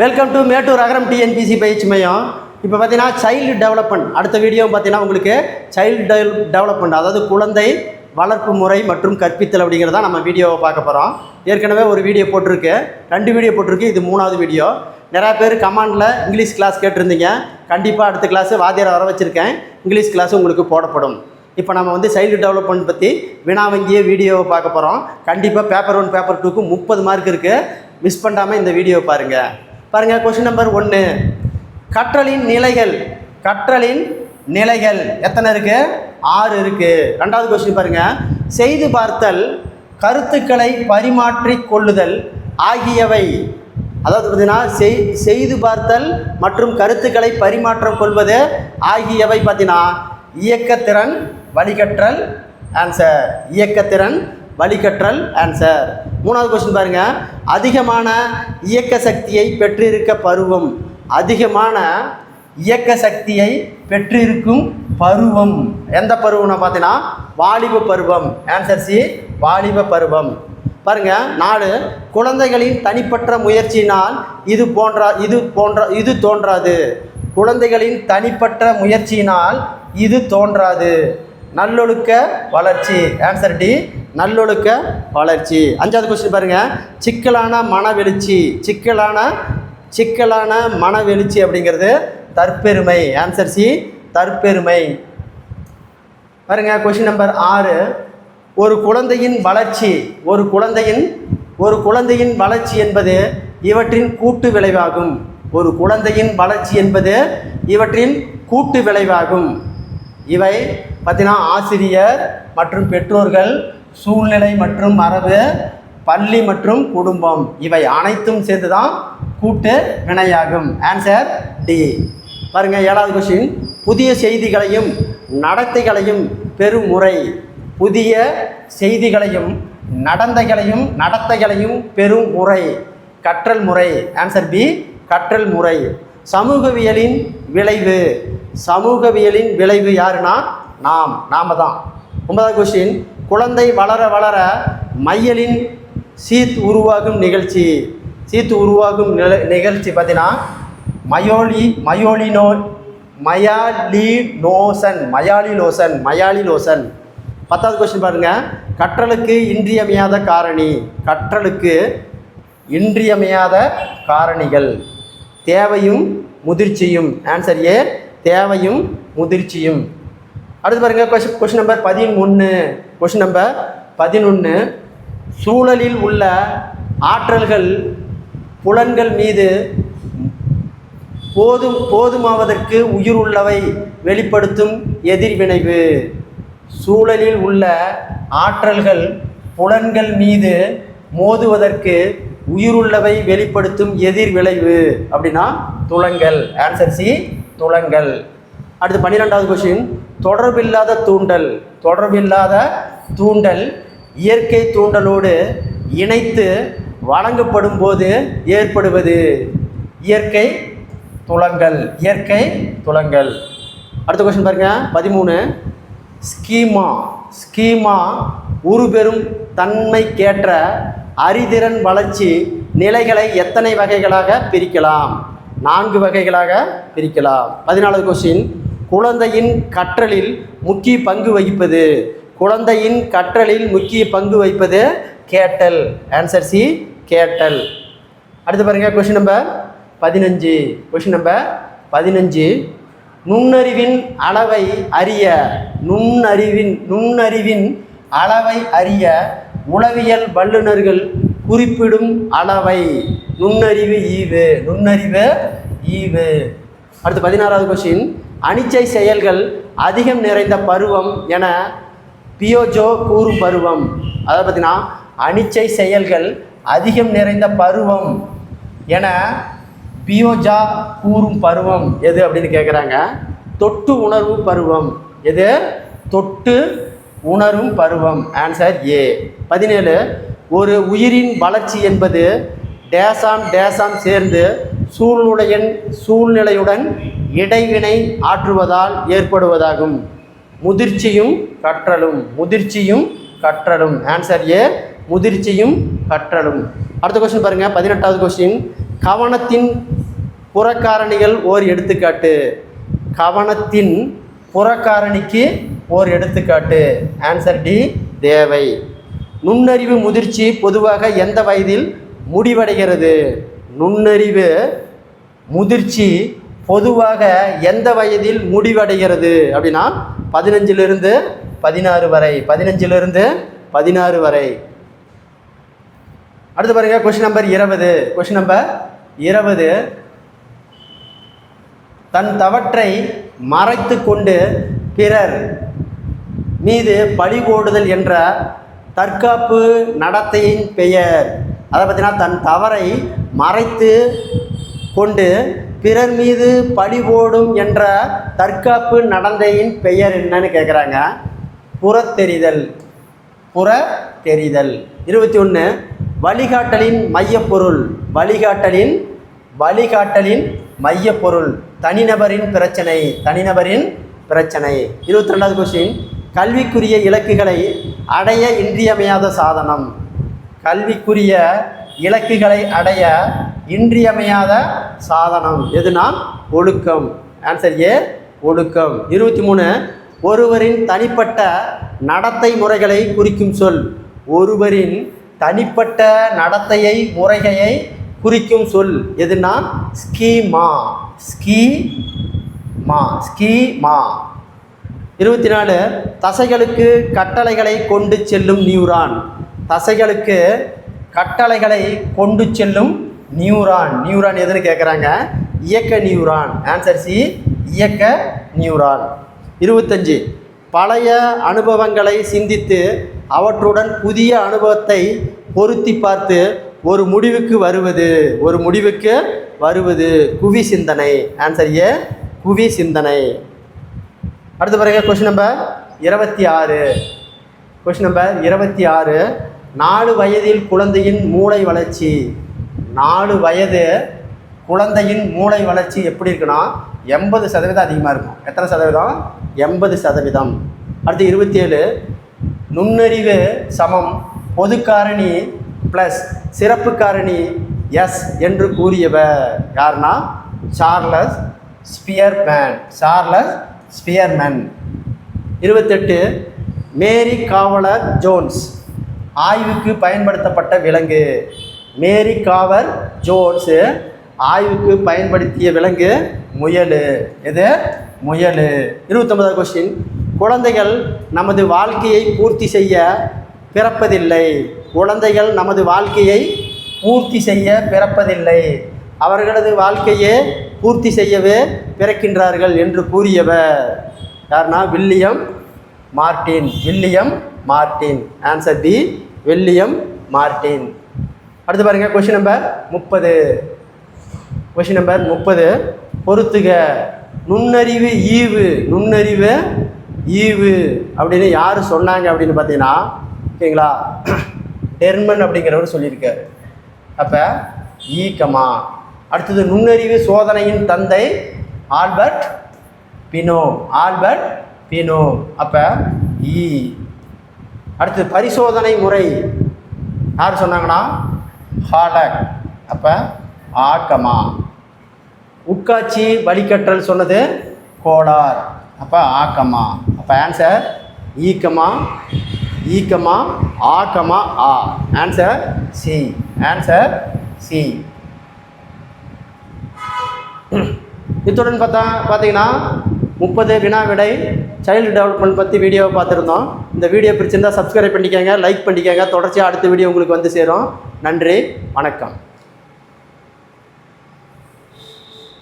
Welcome to Mettur Agaram TNPSC பயிற்சி மையம் இப்போ பார்த்தீங்கன்னா சைல்டு டெவலப்மெண்ட் அடுத்த வீடியோ பார்த்தீங்கன்னா உங்களுக்கு சைல்டு டெவலப்மெண்ட் அதாவது குழந்தை வளர்ப்பு முறை மற்றும் கற்பித்தல் அப்படிங்கிறத நம்ம வீடியோவை பார்க்க போகிறோம் ஏற்கனவே ஒரு வீடியோ போட்டிருக்கு. ரெண்டு வீடியோ போட்டிருக்கு. இது மூணாவது வீடியோ நிறையா பேர் கமாண்டில் இங்கிலீஷ் கிளாஸ் கேட்டிருந்தீங்க. கண்டிப்பாக அடுத்த கிளாஸ் வாத்தியாரை வர வச்சுருக்கேன். இங்கிலீஷ் கிளாஸ் உங்களுக்கு போடப்படும். இப்போ நம்ம வந்து சைல்டு டெவலப்மெண்ட் பற்றி வினா வங்கிய வீடியோவை பார்க்க போகிறோம் கண்டிப்பாக பேப்பர் ஒன் பேப்பர் டூக்கு முப்பது மார்க் இருக்குது மிஸ் பண்ணாமல் இந்த வீடியோவை பாருங்கள் பாருங்கள் கொஷின் நம்பர் ஒன்று கற்றலின் நிலைகள் கற்றலின் நிலைகள் எத்தனை இருக்குது ஆறு இருக்குது ரெண்டாவது கொஸ்டின் பாருங்கள் செய்து பார்த்தல் கருத்துக்களை பரிமாற்றிக் கொள்ளுதல் ஆகியவை. அதாவது பார்த்தீங்கன்னா செய் செய்து பார்த்தல் மற்றும் கருத்துக்களை பரிமாற்றம் கொள்வது ஆகியவை பார்த்தீங்கன்னா இயக்கத்திறன் வழிகற்றல் ஆன்சர் இயக்கத்திறன் வழிகற்றல் ஆன்சர் மூணாவது கொஸ்டின் பாருங்க. அதிகமான இயக்க சக்தியை பெற்றிருக்க பருவம். அதிகமான இயக்க சக்தியை பெற்றிருக்கும் பருவம். எந்த பருவம்னு பார்த்தீங்கன்னா வாலிப பருவம். ஆன்சர் சி வாலிப பருவம். பாருங்க நாலு குழந்தைகளின் தனிப்பட்ட முயற்சியினால் இது போன்ற இது போன்ற இது தோன்றாது. குழந்தைகளின் தனிப்பட்ட முயற்சியினால் இது தோன்றாது. நல்லொழுக்க வளர்ச்சி. ஆன்சர் டி நல்லொழுக்க வளர்ச்சி. அஞ்சாவது கொஸ்டின் பாருங்கள் சிக்கலான மனவெழுச்சி. சிக்கலான சிக்கலான மனவெழுச்சி அப்படிங்கிறது தற்பெருமை. ஆன்சர் சி தற்பெருமை. பாருங்க கொஷின் நம்பர் ஆறு. ஒரு குழந்தையின் வளர்ச்சி. ஒரு குழந்தையின் ஒரு குழந்தையின் வளர்ச்சி என்பது இவற்றின் கூட்டு விளைவாகும். ஒரு குழந்தையின் வளர்ச்சி என்பது இவற்றின் கூட்டு விளைவாகும். இவை பார்த்தீங்கன்னா ஆசிரியர் மற்றும் பெற்றோர்கள் சூழ்நிலை மற்றும் மரபு பள்ளி மற்றும் குடும்பம். இவை அனைத்தும் சேர்ந்து தான் கூட்டு வினையாகும். ஆன்சர் டி பாருங்கள் ஏழாவது கொஸ்டின் புதிய செய்திகளையும் நடத்தைகளையும் பெறும் முறை புதிய செய்திகளையும் நடந்தைகளையும் நடத்தைகளையும் பெறும் முறை கற்றல் முறை. ஆன்சர் பி கற்றல் முறை. சமூகவியலின் விளைவு. சமூகவியலின் விளைவு யாருன்னா நாம். நாம தான் ஒன்பதாவது கொஸ்டின் குழந்தை வளர வளர மையலின் சீத் உருவாகும் நிகழ்ச்சி. சீத்து உருவாகும் நிகழ்ச்சி பார்த்தீங்கன்னா மயோலி மயோலினோ மயாலினோசன் மயாலிலோசன் மயாலிலோசன். பத்தாவது கொஸ்டின் பாருங்க. கற்றலுக்கு இன்றியமையாத காரணி. கற்றலுக்கு இன்றியமையாத காரணிகள். தேவையும் முதிர்ச்சியும். ஆன்சர் ஏ தேவையும் முதிர்ச்சியும். அடுத்து பாருங்க கொஸ்டின் கொஸ்டின் நம்பர் பதினொன்று கொஸ்டின் நம்பர் பதினொன்று சூழலில் உள்ள ஆற்றல்கள் புலன்கள் மீது போதும் போதுமாவதற்கு உயிர் உள்ளவை வெளிப்படுத்தும் எதிர்வினைவு. சூழலில் உள்ள ஆற்றல்கள் புலன்கள் மீது மோதுவதற்கு உயிருள்ளவை வெளிப்படுத்தும் எதிர் விளைவு அப்படின்னா துளங்கள் ஆன்சர் சி துளங்கள் அடுத்து பன்னிரெண்டாவது கொஷின் தொடர்பில்லாத தூண்டல் தொடர்பில்லாத தூண்டல் இயற்கை தூண்டலோடு இணைத்து வழங்கப்படும் போது ஏற்படுவது இயற்கை துளங்கள் இயற்கை துளங்கள். அடுத்த கொஸ்டின் பாருங்க. பதிமூணு. ஸ்கீமா ஸ்கீமா உருபெறும் தன்மைக்கேற்ற அறிதிறன் வளர்ச்சி நிலைகளை எத்தனை வகைகளாக பிரிக்கலாம்? நான்கு வகைகளாக பிரிக்கலாம். பதினாலாவது கொஸ்டின் குழந்தையின் கற்றலில் முக்கிய பங்கு வகிப்பது. குழந்தையின் கற்றலில் முக்கிய பங்கு வகிப்பது கேட்டல். ஆன்சர் சி கேட்டல். அடுத்து பாருங்க கொஷின் நம்பர் பதினஞ்சு. கொஸ்டின் நம்பர் பதினஞ்சு. நுண்ணறிவின் அளவை அறிய. நுண்ணறிவின் நுண்ணறிவின் அளவை அறிய உளவியல் வல்லுநர்கள் குறிப்பிடும் அளவை. நுண்ணறிவு ஈவு நுண்ணறிவு ஈவு. அடுத்து பதினாறாவது கொஸ்டின் அனிச்சை செயல்கள் அதிகம் நிறைந்த பருவம் என பியோஜோ கூறும் பருவம். அதாவது பார்த்தீங்கன்னா அனிச்சை செயல்கள் அதிகம் நிறைந்த பருவம் என பியோஜா கூறும் பருவம் எது அப்படின்னு கேட்குறாங்க தொட்டு உணர்வு பருவம். எது? தொட்டு உணரும் பருவம். ஆன்சர் ஏ பதினேழு ஒரு உயிரின் வளர்ச்சி என்பது டேசாம் டேசாம் சேர்ந்து சூழ்நிலையன் சூழ்நிலையுடன் இடைவினை ஆற்றுவதால் ஏற்படுவதாகும். முதிர்ச்சியும் கற்றலும் முதிர்ச்சியும் கற்றலும். Answer A முதிர்ச்சியும் கற்றலும். அடுத்த கொஸ்டின் பாருங்கள் பதினெட்டாவது கொஸ்டின் கவனத்தின் புறக்காரணிகள் ஓர் எடுத்துக்காட்டு. கவனத்தின் புறக்காரணிக்கு ஓர் எடுத்துக்காட்டு. ஆன்சர் டி தேவை. நுண்ணறிவு முதிர்ச்சி பொதுவாக எந்த வயதில் முடிவடைகிறது? நுண்ணறிவு முதிர்ச்சி பொதுவாக எந்த வயதில் முடிவடைகிறது? அப்படின்னா பதினஞ்சிலிருந்து பதினாறு வரை. பதினஞ்சிலிருந்து பதினாறு வரை. அடுத்து பாருங்க கொஷின் நம்பர் இருபது. கொஷின் நம்பர் இருபது. தன் தவற்றை மறைத்து கொண்டு பிறர் மீது பழி போடுதல் என்ற தற்காப்பு நடத்தையின் பெயர். அதை பார்த்தீங்கன்னா தன் தவறை மறைத்து கொண்டு பிறர் மீது பழி போடும் என்ற தற்காப்பு நடந்தையின் பெயர் என்னன்னு கேட்குறாங்க புறத்தெரிதல் புற தெரிதல் இருபத்தி ஒன்று வழிகாட்டலின் மையப்பொருள். வழிகாட்டலின் வழிகாட்டலின் மையப்பொருள். தனிநபரின் பிரச்சனை தனிநபரின் பிரச்சனை. இருபத்தி ரெண்டாவது கொஸ்டின் கல்விக்குரிய இலக்குகளை அடைய இன்றியமையாத சாதனம். கல்விக்குரிய இலக்குகளை அடைய இன்றியமையாத சாதனம். எதுனா ஒழுக்கம். ஆன்சர் ஏ ஒழுக்கம். இருபத்தி மூணு ஒருவரின் தனிப்பட்ட நடத்தை முறைகளை குறிக்கும் சொல். ஒருவரின் தனிப்பட்ட நடத்தையை முறைகையை குறிக்கும் சொல். எதுனா ஸ்கீமா. ஸ்கீ மா ஸ்கீமா. இருபத்தி நாலு தசைகளுக்கு கட்டளைகளை கொண்டு செல்லும் நியூரான். தசைகளுக்கு கட்டளைகளை கொண்டு செல்லும் நியூரான். நியூரான் எதுன்னு கேட்குறாங்க இயக்க நியூரான். ஆன்சர் சி இயக்க நியூரான். இருபத்தஞ்சு பழைய அனுபவங்களை சிந்தித்து அவற்றுடன் புதிய அனுபவத்தை பொருத்தி பார்த்து ஒரு முடிவுக்கு வருவது. ஒரு முடிவுக்கு வருவது. குவி சிந்தனை. ஆன்சர் ஏ குவி சிந்தனை. அடுத்து பாருங்க கொஸ்டின் நம்பர் இருபத்தி ஆறு. கொஸ்டின் நம்பர் இருபத்தி ஆறு. நாலு வயதில் குழந்தையின் மூளை வளர்ச்சி. நாலு வயது குழந்தையின் மூளை வளர்ச்சி எப்படி இருக்குன்னா எண்பது சதவீதம் அதிகமாக இருக்கும். எத்தனை சதவீதம்? எண்பது சதவீதம். அடுத்து இருபத்தி ஏழு நுண்ணறிவு சமம் பொது காரணி ப்ளஸ் சிறப்பு காரணி எஸ் என்று கூறியவர் யார்னா? Charles Spearman. Charles Spearman. இருபத்தெட்டு மேரி காவலர் ஜோன்ஸ். ஆய்வுக்கு பயன்படுத்தப்பட்ட விலங்கு. மேரி காவர் ஜோன்ஸு ஆய்வுக்கு பயன்படுத்திய விலங்கு முயல். எது? முயல். இருபத்தொன்பதாவது கொஸ்டின் குழந்தைகள் நமது வாழ்க்கையை பூர்த்தி செய்ய பிறப்பதில்லை. குழந்தைகள் நமது வாழ்க்கையை பூர்த்தி செய்ய பிறப்பதில்லை. அவர்களது வாழ்க்கையே பூர்த்தி செய்யவே பிறக்கின்றார்கள் என்று கூறியவர். யார்னா? William Martin William Martin. Answer D William Martin. அடுத்து பாருங்க கொஷின் நம்பர் முப்பது. கொஷின் நம்பர் முப்பது. பொறுத்துக. நுண்ணறிவு ஈவு. நுண்ணறிவு ஈவு. அப்படின்னு யார் சொன்னாங்க அப்படின்னு பார்த்தீங்கன்னா ஓகேங்களா டெர்மன் அப்படிங்கிறவர் சொல்லியிருக்காரு. அப்போ ஈக்கமா e, அடுத்தது நுண்ணறிவு சோதனையின் தந்தை ஆல்பர்ட் பினோ ஆல்பர்ட் பீனோ. அப்போ ஈ. அடுத்து பரிசோதனை முறை. யார் சொன்னாங்கன்னா? ஹாலக். அப்போ ஆக்கமா. உட்காட்சி வழிகற்றல் சொன்னது கோளார். அப்போ ஆக்கமா. அப்போ ஆன்சர் ஈக்கமா ஈக்கமா ஆக்கமா ஆ. Answer C. Answer C. இத்துடன் பார்த்தா பார்த்தீங்கன்னா முப்பது வினா விடை சைல்டு டெவலப்மெண்ட் பற்றி வீடியோவை பார்த்துருந்தோம். இந்த வீடியோ பிடிச்சிருந்தால் சப்ஸ்கிரைப் பண்ணிக்கோங்க லைக் பண்ணிக்கோங்க. தொடர்ச்சியாக அடுத்த வீடியோ உங்களுக்கு வந்து சேரும். நன்றி வணக்கம்.